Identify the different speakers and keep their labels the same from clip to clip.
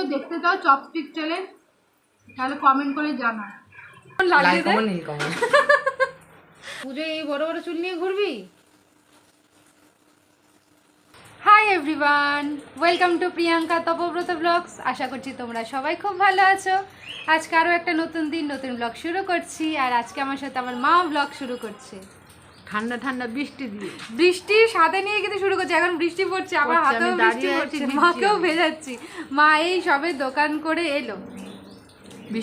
Speaker 1: কেউ দেখতে চাও চপস্টিক চ্যালেঞ্জ তাহলে কমেন্ট করে জানা পুজো এই বড় বড় চুল নিয়ে ঘুরবি? Hi everyone welcome to Priyanka Tapabrata vlogs আশা করছি তোমরা সবাই খুব ভালো আছো। আজকে আরও একটা নতুন দিন নতুন ব্লগ শুরু করছি। আর আজকে আমার সাথে আমার মা ব্লগ শুরু করছে।
Speaker 2: ঠান্ডা ঠান্ডা বৃষ্টি দিয়ে।
Speaker 1: বৃষ্টির সাথে নিয়ে কিন্তু শুরু করছে এখন বৃষ্টি পড়ছে আমার
Speaker 2: হাতে
Speaker 1: হাতেও বৃষ্টি পড়ছে মাকেও ভেজাচ্ছি। মা এই সবে দোকান করে এলো।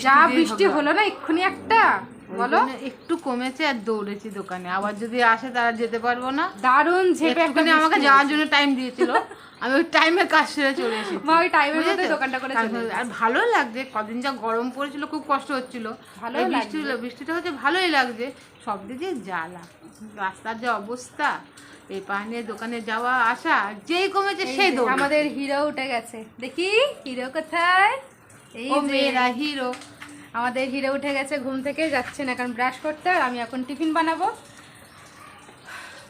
Speaker 1: যা বৃষ্টি হলো না এক্ষুনি একটা বলো।
Speaker 2: একটু কমেছে আর দৌড়েছি দোকানে। আবার যদি আসে তারা যেতে পারব না।
Speaker 1: দারুণ ঝেপে
Speaker 2: আমাকে যাওয়ার জন্য টাইম দিয়েছিল। আমি ওই টাইমে কাজ সেরে চলে এসেছি।
Speaker 1: মা ওই টাইমের মধ্যে দোকানটা করে চলে
Speaker 2: আর ভালো লাগছে কদিন যা গরম পড়েছিল খুব কষ্ট হচ্ছিল। এই বৃষ্টি। বৃষ্টিটা হচ্ছে ভালোই লাগছে। সব দিকে জ্বালা। রাস্তার যে অবস্থা এই পাহাড়ে দোকানে যাওয়া আসা যেই কমেছে সেই দৌড়।
Speaker 1: আমাদের হিরো উঠে গেছে। দেখি হিরো কোথায়? এই
Speaker 2: মেয়েরা হিরো
Speaker 1: আমাদের হিরো উঠে গেছে ঘুম থেকে যাচ্ছেন এখন ব্রাশ করতে আর আমি এখন টিফিন বানাবো।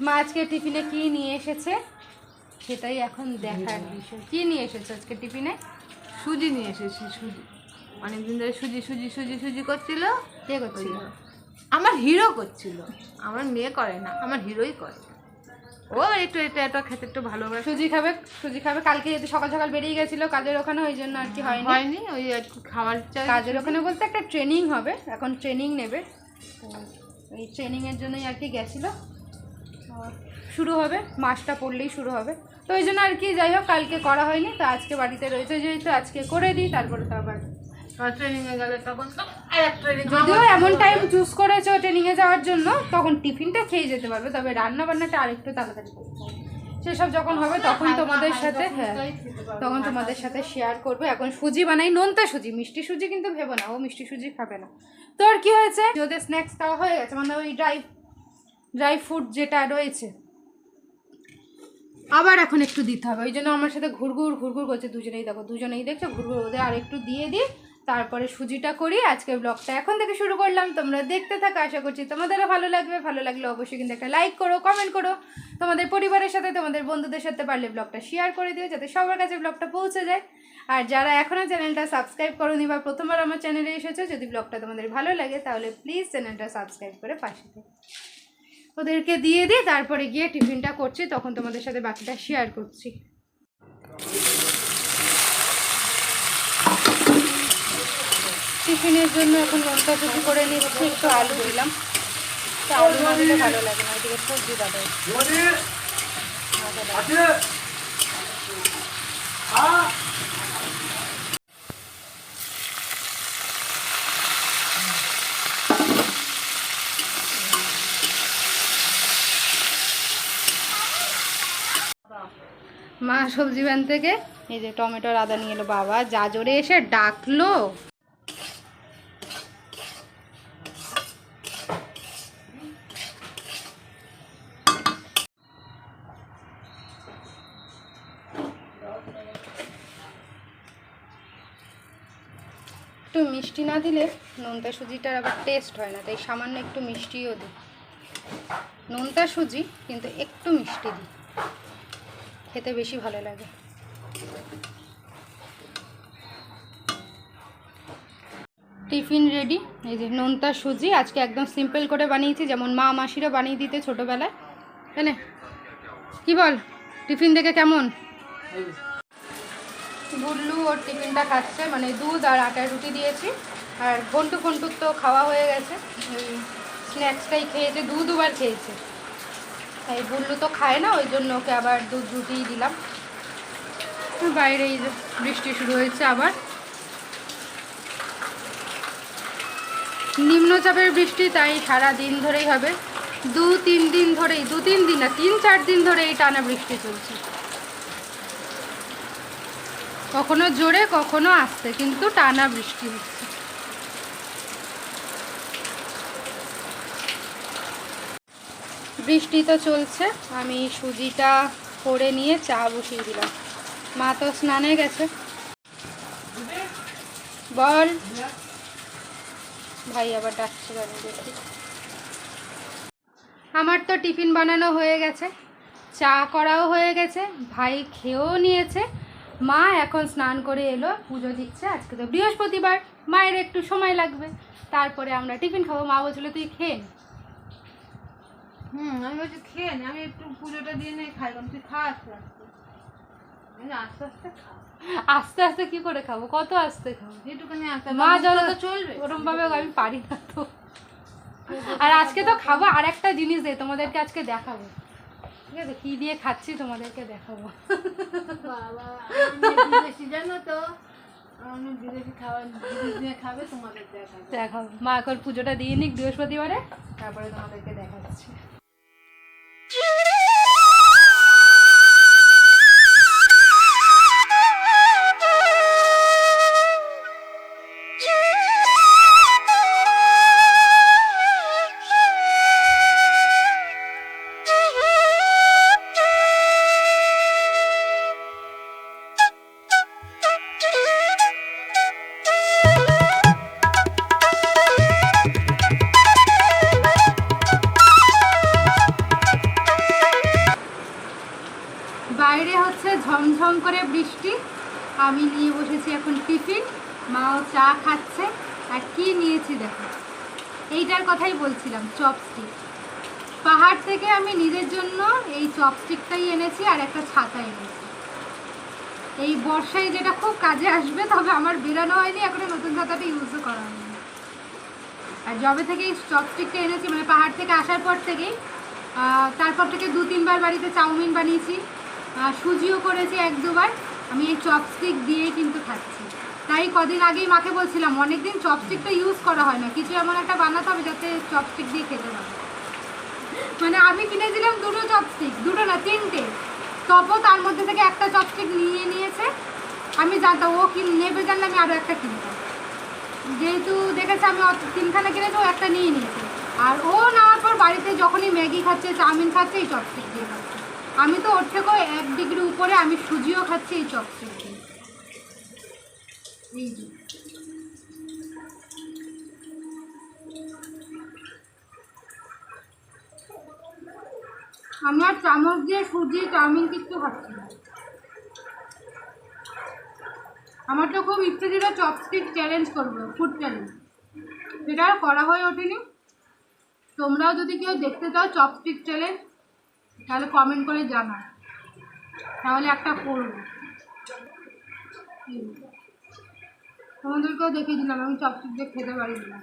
Speaker 1: মা আজকে টিফিনে কি নিয়ে এসেছে? সেটাই এখন দেখার বিষয়। কি নিয়ে এসেছে আজকে টিফিনে?
Speaker 2: সুজি নিয়ে এসেছি সুজি। অনেকদিন ধরে সুজি সুজি সুজি সুজি করছিল।
Speaker 1: কে করছিল?
Speaker 2: আমার হিরো করছিল। আমার মেয়ে করে না আমার হিরোই করে। ও একটু এটা এটা খেতে একটু ভালোবাসে।
Speaker 1: সুজি খাবে সুজি খাবে। কালকে যেহেতু সকাল সকাল বেরিয়ে গেছিল কাজের ওখানে ওই জন্য আর কি হয়নি।
Speaker 2: হয়নি ওই একটু খাবার চাই।
Speaker 1: কাজের ওখানে বলতে একটা ট্রেনিং হবে এখন ট্রেনিং নেবে। এই ট্রেনিংয়ের জন্যই আর কি গেছিল। আর শুরু হবে মাসটা পড়লেই শুরু হবে। তো ওই জন্য আর কি যাই হোক কালকে করা হয়নি তো আজকে বাড়িতে রয়েছে যেহেতু আজকে করে দিই তারপরে তো আবার যদিও এমন টাইম চুজ করেছ ট্রেনিংয়ে যাওয়ার জন্য তখন টিফিনটা খেয়ে যেতে পারবে তবে রান্না বান্নাটা আরেকটু তাড়াতাড়ি করতে হবে। সেসব যখন হবে তখন তোমাদের সাথে হ্যাঁ তখন তোমাদের সাথে শেয়ার করব। এখন সুজি বানাই নোনতা সুজি মিষ্টি সুজি কিন্তু ভেবো না ও মিষ্টি সুজি খাবে না। তোর কি হয়েছে? ওদের স্ন্যাক্স খাওয়া হয়ে গেছে মানে ওই ড্রাই ড্রাই ফ্রুট যেটা রয়েছে আবার এখন একটু দিতে হবে। ওই জন্য আমার সাথে ঘুরঘুর ঘুরঘুর করছে দুজনেই। দেখো, দুজনেই দেখছ ঘুরঘুর ওদের আর একটু দিয়ে দিই, তারপরে সুজিটা করি। আজকে ব্লগটা এখন থেকে শুরু করলাম। তোমরা দেখতে থাকো, আশা করছি তোমাদেরও ভালো লাগবে। ভালো লাগলে অবশ্যই কিন্তু একটা লাইক করো কমেন্ট করো। তোমাদের পরিবারের সাথে, তোমাদের বন্ধুদের সাথে পারলে ব্লগটা শেয়ার করে দিও, যাতে সবার কাছে ব্লগটা পৌঁছে যায়। আর যারা এখনও চ্যানেলটা সাবস্ক্রাইব করোনি বা প্রথমবার আমার চ্যানেলে এসেছ, যদি ব্লগটা তোমাদের ভালো লাগে, তাহলে প্লিজ চ্যানেলটা সাবস্ক্রাইব করে পাশে থেকো। ওদেরকে দিয়ে দিই তারপরে গিয়ে টিফিনটা করছি, তখন তোমাদের সাথে বাকিটা শেয়ার করছি। টিফিনের জন্য এখন লঙ্কা সুজি করে নিচ্ছি, একটু আলু দিলাম। ভালো লাগে না ওইদিকে সবজি বাদাম মা সবজি ভ্যান থেকে। এই যে টমেটোর আদা নিয়ে এলো বাবা যা জোরে এসে ডাকলো। একটু মিষ্টি না দিলে নোনতা সুজিটার আবার টেস্ট হয় না, তাই সামান্য একটু মিষ্টিও দিই। নোনতা সুজি, কিন্তু একটু মিষ্টি দিই। খেতে বেশি ভালো লাগে। Tiffin ready. এই যে নোনতা সুজি, আজকে একদম সিম্পল করে বানিয়েছি, যেমন মা মাসিরা বানিয়ে দিতে ছোটোবেলায়। তাই কি বল? টিফিন দেখে কেমন? গুল্লু ওর টিফিনটা খাচ্ছে মানে দুধ আর আটার রুটি দিয়েছি। আর ঘন্টু ফন্টুর তো খাওয়া হয়ে গেছে। স্ন্যাক্সটাই খেয়েছে দু দুবার খেয়েছে। তাই গুল্লু তো খায় না, ওই জন্য ওকে আবার দুধ রুটিই দিলাম। বাইরে এই যে বৃষ্টি শুরু হয়েছে আবার। নিম্নচাপের বৃষ্টি তাই সারা দিন ধরেই হবে। দু তিন দিন ধরেই, দু তিন দিন না, তিন চার দিন ধরে এই টানা বৃষ্টি চলছে। কখনো জোরে, কখনো আসতে, কিন্তু টানা বৃষ্টি হচ্ছে। বৃষ্টি তো চলছে। আমি সুজিটা করে নিয়ে চা বসিয়ে দিলাম। মা তো স্নানে গেছে। বল। ভাই আবার ডাকছে দেখি। আমার তো টিফিন বানানো হয়ে গেছে। চা করাও হয়ে গেছে। ভাই খেয়েও নিয়েছে। মা এখন স্নান করে এলো, পুজো দিচ্ছে। আজকে তো বৃহস্পতিবার। মায়ের একটু সময় লাগবে। তারপরে আমরা টিফিন খাব। মা বলছিল, তুই খেয়ে।
Speaker 2: হুম আমি বলছি খেয়ে নে আমি একটু পুজোটা দিয়ে নেই খাই তুই খা আস্তে আস্তে। আস্তে আস্তে খা।
Speaker 1: আস্তে আস্তে কি করে খাব? কত আস্তে খাব?
Speaker 2: যেটুখানি আস্তে
Speaker 1: মা যত
Speaker 2: তো চলবে।
Speaker 1: ওরম ভাবে আমি পারি না তো। আর আজকে তো খাব আর একটা জিনিস দে তোমাদেরকে আজকে দেখাবো। ঠিক আছে কি দিয়ে খাচ্ছি তোমাদেরকে দেখাবো।
Speaker 2: জানো তো? দেখাবো।
Speaker 1: মা এখন পুজোটা দিয়ে নিক বৃহস্পতিবারে তারপরে তোমাদেরকে দেখাচ্ছি। নিয়েছি দেখো। এইটার কথাই বলছিলাম চপস্টিক পাহাড় থেকে আমি নিজের জন্য এই চপস্টিকটাই এনেছি আর একটা ছাতা এনেছি। এই বর্ষায় যেটা খুব কাজে আসবে, তবে আমার বেরানো হয়নি, এখনও নতুন ছাতাটা ইউজও করা হয়নি। আর যবে থেকে এই চপস্টিকটা এনেছি মানে পাহাড় থেকে আসার পর থেকেই তারপর থেকে দু তিনবার বাড়িতে চাউমিন বানিয়েছি। সুজিও করেছি এক দুবার। আমি এই চপস্টিক দিয়েই কিন্তু খাচ্ছি। তাই কদিন আগেই মাকে বলছিলাম, অনেকদিন চপস্টিকটা ইউজ করা হয় না, কিছু এমন একটা বানাতে হবে যাতে চপস্টিক দিয়ে খেতে পারে। মানে আমি কিনেছিলাম দুটো চপস্টিক দুটো না, তিনটে। তপও তার মধ্যে থেকে একটা চপস্টিক নিয়ে নিয়েছে। আমি জানতাম, ও কিন নেবে জানলে আমি আরও একটা কিনতাম যেহেতু দেখেছে আমি তিনখানা কিনেছি, ও একটা নিয়ে নিয়েছে। আর ও নেওয়ার পর বাড়িতে যখনই ম্যাগি খাচ্ছে, চাউমিন খাচ্ছে, এই চপস্টিক দিয়ে খাচ্ছে। আমি তো ওর থেকেও এক ডিগ্রি উপরে আমি সুজিও খাচ্ছি এই চপস্টিক দিয়ে। আমি আর চামচ দিয়ে সুজি, চাউমিন কিচ্ছু খাচ্ছি না। আমার তো খুব ইচ্ছে ছিল চপস্টিক চ্যালেঞ্জ করব ফুড চ্যালেঞ্জ সেটা আর করা হয়ে ওঠেনি। তোমরাও যদি কেউ দেখতে চাও চপস্টিক চ্যালেঞ্জ তাহলে কমেন্ট করে জানাও। তাহলে একটা করব। তোমাদেরকেও দেখিয়ে দিলাম, আমি চপস্টিক দিয়ে খেতে পারি না।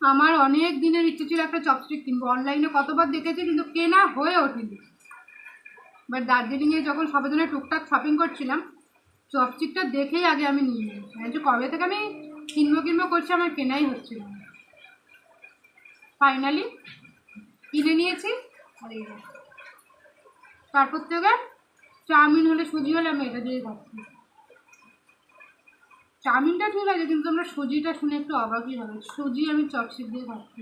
Speaker 1: আমার অনেক দিনের ইচ্ছে ছিল একটা চপস্টিক কিনবো। অনলাইনে কতবার দেখেছি, কিন্তু কেনা হয়ে ওঠেনি। বাট দার্জিলিংয়ে যখন সবেজনে টুকটাক শপিং করছিলাম চপস্টিকটা দেখেই আগে আমি নিয়ে নিয়েছি। কবে থেকে আমি কিনবো কিনবো করছি, আমার কেনাই হচ্ছিল ফাইনালি কিনে নিয়েছি, আর এই। তারপর থেকে চাউমিন হলে সুজি হলে আমি এটা দিয়ে খাচ্ছি চাউমিনটা ঠিক আছে, কিন্তু আমরা সুজিটা শুনে একটু অবাকই হবে। সুজি আমি চপস্টিক দিয়ে খাচ্ছি।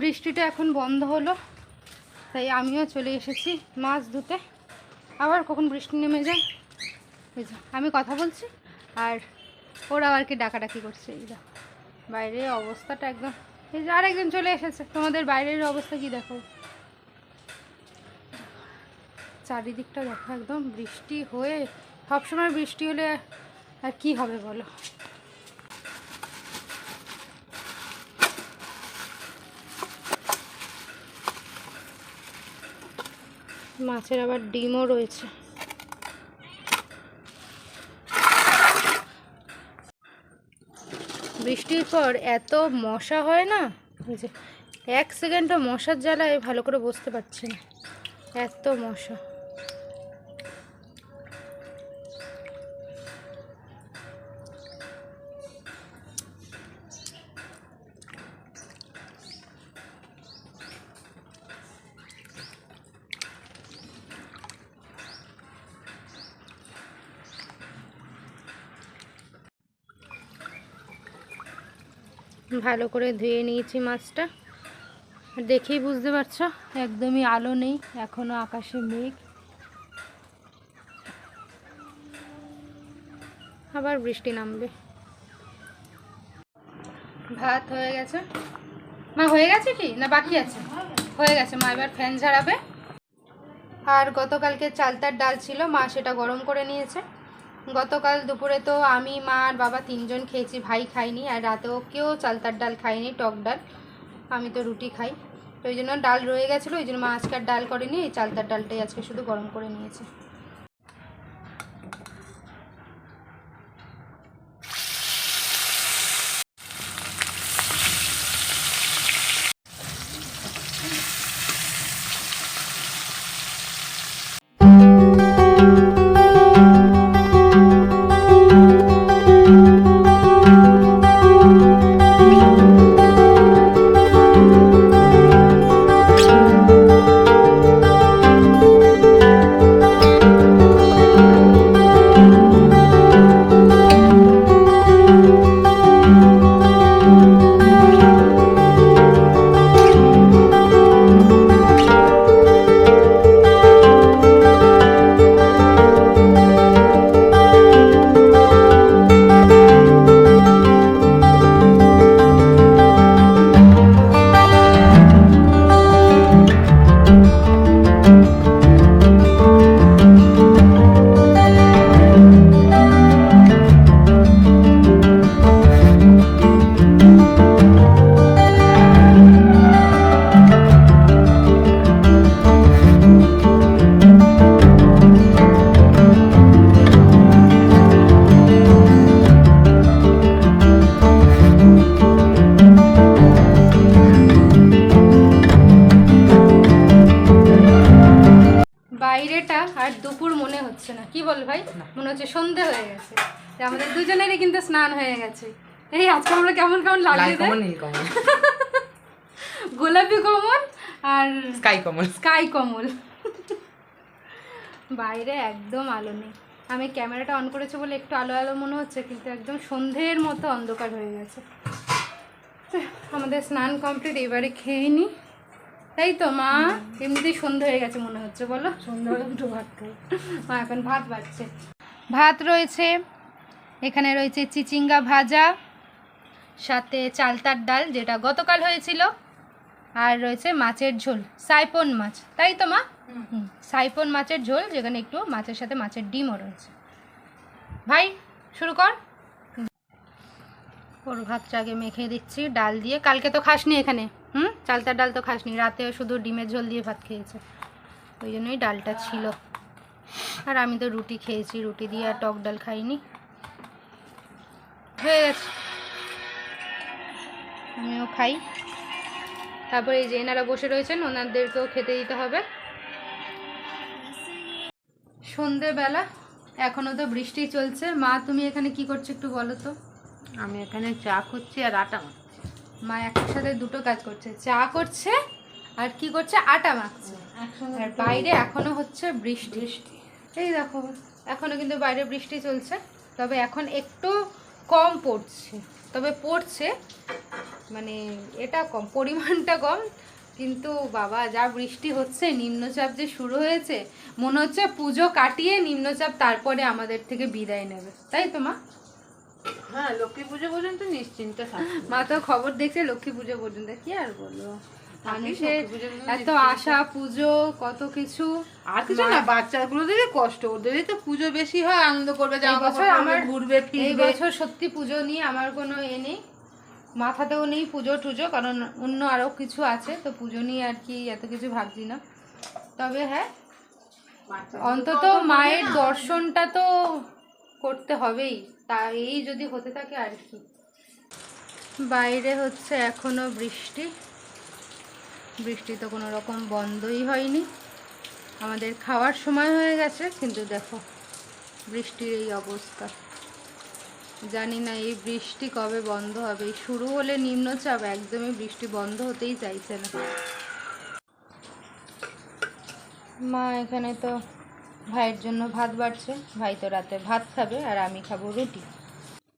Speaker 1: বৃষ্টিটা এখন বন্ধ হলো, তাই আমিও চলে এসেছি মাছ ধুতে। আবার কখন বৃষ্টি নেমে যায়? আমি কথা বলছি, আর ওরা আর কি ডাকাডাকি করছে, এই যা। বাইরের অবস্থাটা একদম এই যে আরেকজন চলে এসেছে, তোমাদের বাইরের অবস্থা কি দেখো? চারিদিকটা দেখো, একদম বৃষ্টি হয়ে, সবসময় বৃষ্টি হলে আর কি হবে বলো? মাছের আবার ডিমও রয়েছে। বৃষ্টির পর এত মশা হয় না যে এক সেকেন্ডও মশার জ্বালায় ভালো করে বসতে পারছি না। এত মশা। ভালো করে ধুয়ে নিয়েছি মাছটা। দেখেই বুঝতে পারছ, একদমই আলো নেই, এখনও আকাশে মেঘ। আবার বৃষ্টি নামবে। ভাত হয়ে গেছে। মা, হয়ে গেছে কি? না বাকি আছে? হয়ে গেছে। মা, এবার ফ্যান ঝাড়াবে। আর গতকালকে চালতার ডাল ছিল, মা সেটা গরম করে নিয়েছে। গতকাল দুপুরে তো আমি, মা আর বাবা তিনজন খেয়েছি, ভাই খাইনি, আর রাতেও কেউ চালতার ডাল খাইনি, টক ডাল। আমি তো রুটি খাই। তো ওই জন্য ডাল রয়ে গেছিল ওই জন্য মা আজকে আর ডাল করেনি, এই চালতার ডালটাই আজকে শুধু গরম করে নিয়েছে। দুপুর মনে হচ্ছে না। কি বল ভাই? মনে হচ্ছে সন্ধে হয়ে গেছে। আমাদের দুজনেরই কিন্তু স্নান হয়ে গেছে। এই আজকে আমরা কেমন কেমন
Speaker 3: কমন
Speaker 1: গোলাপি কমল আর
Speaker 3: স্কাই কমল।
Speaker 1: স্কাই কমল। বাইরে একদম আলো নেই। আমি ক্যামেরাটা অন করেছি বলে একটু আলো আলো মনে হচ্ছে কিন্তু একদম সন্ধ্যের মতো অন্ধকার হয়ে গেছে। আমাদের স্নান কমপ্লিট এবারে খেয়ে নি। তাই তো মা? এমনিতেই সন্ধে হয়ে গেছে মনে হচ্ছে বলো। সন্ধে হলে দুটো ভাত খাই মা এখন ভাত বাড়ছে ভাত রয়েছে এখানে রয়েছে চিচিঙ্গা ভাজা সাথে চালতার ডাল যেটা গতকাল হয়েছিল আর রয়েছে মাছের ঝোল সাইপন মাছ। তাই তো মা? হুম, সাইপন মাছের ঝোল যেখানে একটু মাছের সাথে মাছের ডিমও রয়েছে। ভাই শুরু কর। ওর ভাতটা আগে মেখে দিচ্ছি ডাল দিয়ে। কালকে তো খাসনি এখানে। হুম? চালতার ডাল তো খাসনি। রাতেও শুধু ডিমের ঝোল দিয়ে ভাত খেয়েছে। ওই জন্যই ডালটা ছিল। আর আমি তো রুটি খেয়েছি। রুটি দিয়ে আর টক ডাল খাইনি। হয়ে গেছে। আমিও খাই। তারপরে এই যে এনারা বসে রয়েছেন, ওনাদেরকেও খেতে দিতে হবে। সন্ধেবেলা এখনও তো বৃষ্টি চলছে। মা, তুমি এখানে কি করছ একটু বলো তো।
Speaker 2: আমি এখানে চা করছি আর আটা।
Speaker 1: মা একসাথে দুটো কাজ করছে। চা করছে আর কি করছে? আটা মাখছে। আর বাইরে এখনও হচ্ছে বৃষ্টি। এই দেখো এখনও কিন্তু বাইরে বৃষ্টি চলছে তবে এখন একটু কম পড়ছে। তবে পড়ছে মানে এটা কম পরিমাণটা কম কিন্তু বাবা যা বৃষ্টি হচ্ছে নিম্নচাপ যে শুরু হয়েছে মনে হচ্ছে পুজো কাটিয়ে নিম্নচাপ তারপরে আমাদের থেকে বিদায় নেবে। তাই তো মা?
Speaker 2: হ্যাঁ লক্ষ্মী পুজো পর্যন্ত নিশ্চিন্তে
Speaker 1: মা তো খবর দেখছে লক্ষ্মী পুজো পর্যন্ত। কি আর বলব? মানুষের
Speaker 2: লক্ষ্মী পুজো পর্যন্ত
Speaker 1: এত আশা পুজো কত কিছু।
Speaker 2: আর কিছু না বাচ্চাগুলোদেরই কষ্ট ওদেরই তো পুজো বেশি হয় আনন্দ করবে জামা
Speaker 1: বছর আমার
Speaker 2: ঘুরবে
Speaker 1: এই বছর সত্যি পুজো নিয়ে আমার কোনো এ নেই। মাথাতেও নেই পুজো টুজো কারণ অন্য আরও কিছু আছে তো পুজো নিয়ে আর কি এত কিছু ভাবছি না। তবে হ্যাঁ অন্তত মায়ের দর্শনটা তো করতে হবেই। তা এই যদি হতে থাকে আর কি। বাইরে হচ্ছে এখনও বৃষ্টি। বৃষ্টি তো কোনো রকম বন্ধই হয়নি। আমাদের খাওয়ার সময় হয়ে গেছে, কিন্তু দেখো বৃষ্টির এই অবস্থা। জানি না এই বৃষ্টি কবে বন্ধ হবে। শুরু হলে নিম্নচাপ, একদমই বৃষ্টি বন্ধ হতেই চাইছে না। মা, এখানে তো ভাইয়ের জন্য ভাত বাড়ছে। ভাই তো রাতে ভাত খাবে আর আমি খাব রুটি।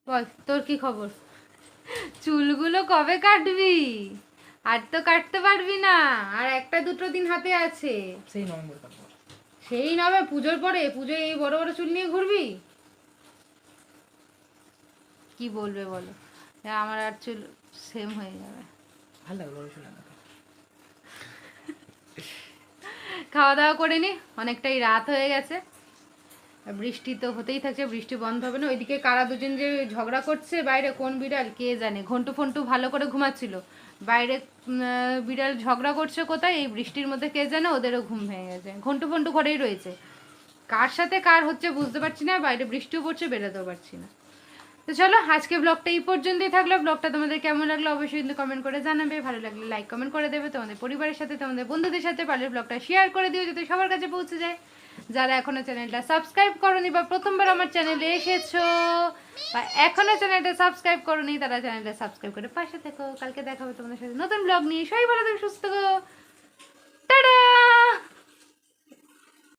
Speaker 1: বল তোর কি খবর? চুলগুলো কবে কাটবি? আর তো কাটতে পারবি না আর একটা দুটো দিন হাতে আছে।
Speaker 3: সেই নভেম্বর
Speaker 1: সেই নবে পুজোর পরে পুজোয় এই বড় বড় চুল নিয়ে ঘুরবি? কি বলবে বলো? এ আমার আর চুল সেম হয়ে যাবে।
Speaker 3: ভালো লাগে বড় ছিল না
Speaker 1: খাওয়া দাওয়া করে নি, অনেকটাই রাত হয়ে গেছে। বৃষ্টি তো হতেই থাকছে, বৃষ্টি বন্ধ হবে না। ওইদিকে কারা দুজন যে ঝগড়া করছে, বাইরে কোন বিড়াল, কে জানে? ঘন্টু ফন্টু ভালো করে ঘুমাচ্ছিল। বাইরে বিড়াল ঝগড়া করছে কোথায়? এই বৃষ্টির মধ্যে কে জানে, ওদেরও ঘুম ভেঙে গেছে। ঘন্টু ফন্টু ঘরেই রয়েছে। কার সাথে কার হচ্ছে বুঝতে পারছি না, বাইরে বৃষ্টিও পড়ছে, বেরোতেও পারছি না। তো চলো, আজকে ব্লগটা এই পর্যন্তই থাকল। ব্লগটা তোমাদের কেমন লাগল অবশ্যই কিন্তু কমেন্ট করে জানাবে। ভালো লাগলে লাইক কমেন্ট করে দেবে। তোমাদের পরিবারের সাথে, তোমাদের বন্ধুদের সাথে পারলে ব্লগটা শেয়ার করে দিও যাতে সবার কাছে পৌঁছে যায়। যারা এখনও চ্যানেলটা সাবস্ক্রাইব করনি বা প্রথমবার আমার চ্যানেলে এসেছ বা এখনও চ্যানেলটা সাবস্ক্রাইব করনি, তারা চ্যানেলটা সাবস্ক্রাইব করে পাশে থেকো। কালকে দেখা হবে তোমাদের সাথে নতুন ব্লগ নিয়ে। সবাই ভালো থেকে, সুস্থ থেকো। টাটা!